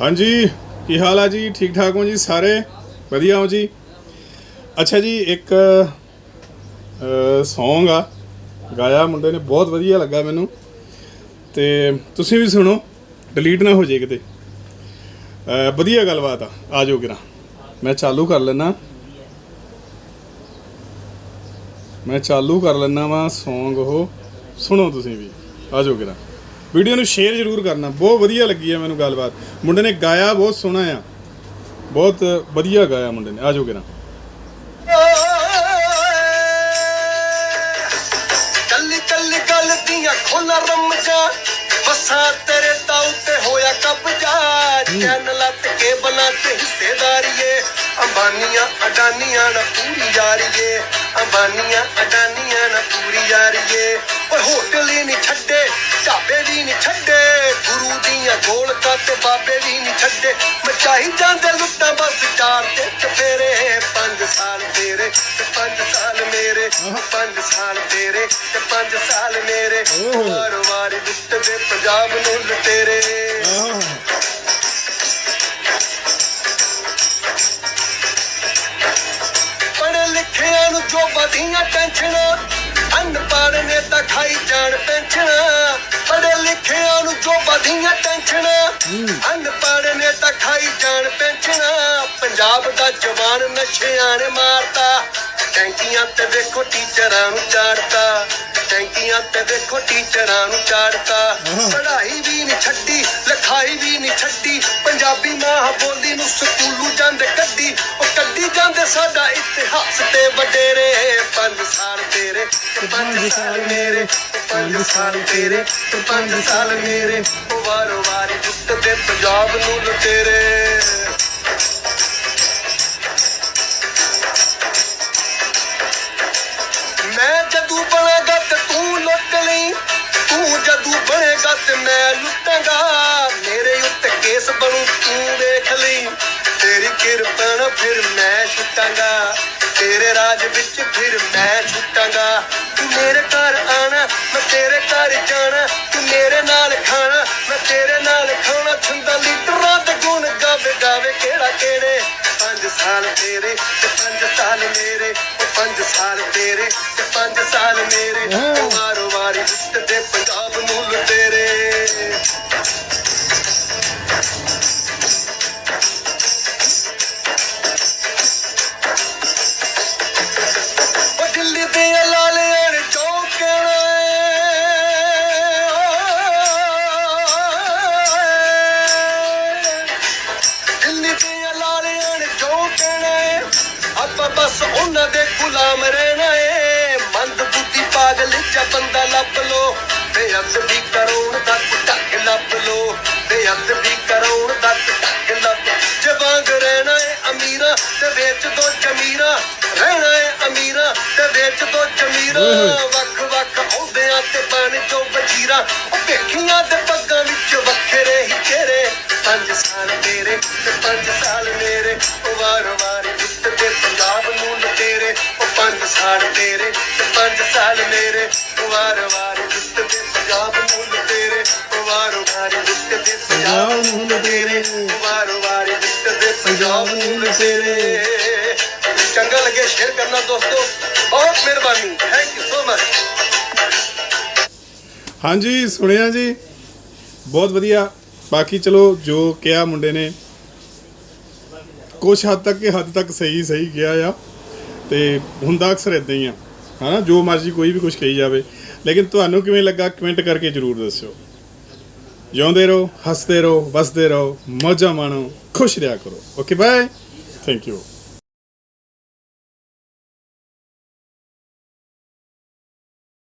ਹਾਂਜੀ, ਕੀ ਹਾਲ ਆ ਜੀ? ਠੀਕ ਠਾਕ ਹੋ ਜੀ ਸਾਰੇ? ਵਧੀਆ ਹੋ ਜੀ? ਅੱਛਾ ਜੀ, ਇੱਕ ਸੌਂਗ ਆ, ਗਾਇਆ ਮੁੰਡੇ ਨੇ, ਬਹੁਤ ਵਧੀਆ ਲੱਗਾ ਮੈਨੂੰ। ਤੇ ਤੁਸੀਂ ਵੀ ਸੁਣੋ ਡਿਲੀਟ ਨਾ ਹੋ ਜੇ ਕਿਤੇ। ਵਧੀਆ ਗੱਲਬਾਤ ਆ ਆ ਜਾਓ ਕਿਰਾ। ਮੈਂ ਚਾਲੂ ਕਰ ਲੈਣਾ ਮੈਂ ਚਾਲੂ ਕਰ ਲੈਣਾ ਵਾ ਸੌਂਗ ਉਹ। ਸੁਣੋ ਤੁਸੀਂ ਵੀ, ਆ ਜਾਓ ਕਿਰਾ। ਵੀਡੀਓ ਨੂੰ ਸ਼ੇਅਰ ਜ਼ਰੂਰ ਕਰਨਾ। ਬਹੁਤ ਵਧੀਆ ਲੱਗੀ ਹੈ ਮੈਨੂੰ ਗੱਲਬਾਤ। ਮੁੰਡੇ ਨੇ ਗਾਇਆ ਬਹੁਤ ਸੋਹਣਾ ਆ। ਬਹੁਤ ਵਧੀਆ ਗਾਇਆ ਮੁੰਡੇ ਨੇ। ਆ ਜਾਓ ਕਿਰਾ। ਕੱਲੀ ਕੱਲੀ ਗੱਲ ਦੀਆਂ ਖੋਲਾ ਰਮਜਾ ਵਸਾਂ ਤੇਰੇ ਤਾਂ ਉੱਤੇ ਹੋਇਆ ਕਬਜ਼ਾ। ਚੈਨ ਲੱਤ ਕੇ ਬਣਾ ਤੇ ਹਿੱਸੇਦਾਰੀਏ ਅੰਬਾਨੀਆਂ ਅਡਾਨੀਆਂ ਨਾ ਪੂਰੀ ਯਾਰੀਏ ਅੰਬਾਨੀਆਂ ਅਡਾਨੀਆਂ ਨਾ ਪੂਰੀ ਯਾਰੀਏ ਓਏ ਹੋਟਲ ਹੀ ਨਹੀਂ ਛੱਡੇ ਢਾਬੇ ਵੀ ਨਹੀਂ ਛੱਡੇ। ਗੁਰੂ ਦੀਆਂ ਗੋਲਕਾਂ ਤੇ ਬਾਬੇ ਵੀ ਨਹੀਂ ਛੱਡੇ। ਮਚਾਈ ਜਾਂਦੇ ਲੁੱਟਾਂ ਬਸ ਚਾਰ ਤੇ ਚਫੇਰੇ। ਪੰਜ ਸਾਲ ਤੇਰੇ ਤੇ ਪੰਜ ਸਾਲ ਮੇਰੇ। ਪੰਜ ਸਾਲ ਤੇਰੇ ਤੇ ਪੰਜ ਸਾਲ ਮੇਰੇ। ਵਾਰ ਵਾਰ ਲੁੱਟਦੇ ਪੰਜਾਬ ਨੂੰ ਲੁਟੇਰੇ। ਨੂੰ ਟੈਨਸ਼ਨਾਂ ਅਨਪੜ੍ਹ ਨੇ ਤਾਂ ਖਾਈ ਜਾਣ ਪੈਨਸ਼ਨਾਂ। ਪੜ੍ਹੇ ਲਿਖਿਆਂ ਨੂੰ ਜੋ ਵਧੀਆਂ ਟੈਨਸ਼ਨਾਂ ਅਨਪੜ੍ਹ ਨੇ ਤਾਂ ਖਾਈ ਜਾਣ ਪੈਨਸ਼ਨਾਂ। ਪੰਜਾਬ ਦਾ ਜਵਾਨ ਨਸ਼ਿਆਂ ਨੇ ਮਾਰਤਾ, ਟੈਂਕੀਆਂ ਤੇ ਵੇਖੋ ਟੀਚਰਾਂ ਨੂੰ ਚਾੜਤਾ। ਟੈਂਕੀਆਂ ਤੇ ਵੇਖੋ ਟੀਚਰਾਂ ਨੂੰ ਚਾੜਤਾ। ਪੜ੍ਹਾਈ ਵੀ ਨਹੀਂ ਛੱਡੀ, ਲਿਖਾਈ ਵੀ ਨਹੀਂ ਛੱਡੀ। ਪੰਜਾਬੀ ਮਾਂ ਬੋਲੀ ਨੂੰ ਸਕੂਲੋਂ ਜਾਂਦੇ ਕੱਢੀ, ਉਹ ਕੱਢੀ ਜਾਂਦੇ ਸਾਡਾ ਇਤਿਹਾਸ ਤੇ ਵਡੇਰੇ। ਪੰਜ ਸਾਲ ਤੇਰੇ ਤੇ ਪੰਜ ਸਾਲ ਮੇਰੇ ਤੇ ਪੰਜ ਸਾਲ ਤੇਰੇ ਤੇ ਪੰਜ ਸਾਲ ਮੇਰੇ ਉਹ ਵਾਰੋ ਵਾਰੀ ਜੁੱਟਦੇ ਪੰਜਾਬ ਨੂੰ ਲੁਟੇਰੇ ਮੈਂ ਜਦੋਂ ਬਣਾਗਾ ਤੇ ਤੂੰ ਲੁੱਟ ਲਈ ਤੂੰ ਜਦੋਂ ਬਣੇਗਾ ਤੇ ਮੈਂ ਲੁੱਟਾਂਗਾ ਮੇਰੇ ਉੱਤੇ ਕੇਸ ਬਣੂ ਤੂੰ ਵੇਖ ਲਈ ਤੇਰੀ ਕਿਰਪਾ ਨਾਲ ਫਿਰ ਮੈਂ ਛੁੱਟਾਂਗਾ ਤੇਰੇ ਰਾਜ ਵਿੱਚ ਫਿਰ ਮੈਂ ਛੁੱਟਾਂਗਾ। ਤੂੰ ਮੇਰੇ ਘਰ ਆਣਾ ਮੈਂ ਤੇਰੇ ਘਰ ਜਾਣਾ। ਤੂੰ ਮੇਰੇ ਨਾਲ ਖਾਣਾ ਮੈਂ ਤੇਰੇ ਨਾਲ ਖਾਣਾ। ਛੰਦਾ ਲੀਟਰਾਂ ਦੇ ਗੁਣ ਗਾਵੇ ਗਾਵੇ ਕਿਹੜਾ ਕਿਹੜੇ? ਪੰਜ ਸਾਲ ਤੇਰੇ ਤੇ ਪੰਜ ਸਾਲ ਮੇਰੇ ਉਹ ਪੰਜ ਸਾਲ ਤੇਰੇ ਤੇ ਪੰਜ ਸਾਲ ਮੇਰੇ। ਵਾਰੋ ਵਾਰੀ ਲੁੱਟਦੇ ਪੰਜਾਬ ਗੁਲਾਮ ਰਹਿਣਾ ਏ। ਮੰਦ ਬੁੱਧੀ ਪਾਗਲ ਜਾਂ ਬੰਦਾ ਲੱਭ ਲੋ ਬੇਅਦਬੀ ਕਰੋਣ ਦਾ ਢੱਕ ਲੱਭ ਲੋ ਬੇਅਦਬੀ ਕਰੋਣ ਦਾ ਢੱਕ ਲੱਭ ਜਵਾਂਗ ਰਹਿਣਾ ਏ ਅਮੀਰਾਂ ਤੇ ਵੇਚ ਦੋ ਜ਼ਮੀਰਾਂ। ਰਹਿਣਾ ਏ ਅਮੀਰਾਂ ਤੇ ਵੇਚ ਦੋ ਜ਼ਮੀਰਾਂ। ਵੱਖ ਵੱਖ ਅਹੁਦਿਆਂ ਤੇ ਬਣ ਜੋ ਵਜ਼ੀਰਾਂ। ਉਹ ਵੇਖੀਆਂ ਦੇ ਪੱਗਾਂ ਵਿੱਚ ਵੱਖਰੇ ਹੀ ਚਿਹਰੇ ਪੰਜ ਸਾਲ ਤੇਰੇ ਤੇ ਪੰਜ ਪੰਜਾਬ ਨੂੰ ਚੰਗਾ ਲੱਗੇ ਸ਼ੇਅਰ ਕਰਨਾ ਦੋਸਤੋ। ਬਹੁਤ ਮਿਹਰਬਾਨੀ। ਥੈਂਕ ਯੂ ਸੋ ਮਚ ਹਾਂਜੀ, ਸੁਣਿਆ ਜੀ। ਬਹੁਤ ਵਧੀਆ। ਬਾਕੀ ਚਲੋ, ਜੋ ਕਿਹਾ ਮੁੰਡੇ ਨੇ, ਕੁਛ ਹੱਦ ਤੱਕ ਹੱਦ ਤੱਕ ਸਹੀ ਸਹੀ ਕਿਹਾ ਆ। ਤੇ ਹੁੰਦਾ ਅਕਸਰ ਇਦਾਂ ਹੀ ਆ। ਹਨਾ, ਜੋ ਮਰਜ਼ੀ ਕੋਈ ਵੀ ਕੁਝ ਕਹੀ ਜਾਵੇ। ਲੇਕਿਨ ਤੁਹਾਨੂੰ ਕਿਵੇਂ ਲੱਗਾ ਕਮੈਂਟ ਕਰਕੇ ਜਰੂਰ ਦੱਸਿਓ। ਜਿਉਂਦੇ ਰਹੋ, ਹੱਸਦੇ ਰਹੋ, ਵਸਦੇ ਰਹੋ, ਮਜ਼ਾ ਮਾਣੋ, ਖੁਸ਼ ਰਿਹਾ ਕਰੋ। Okay bye thank you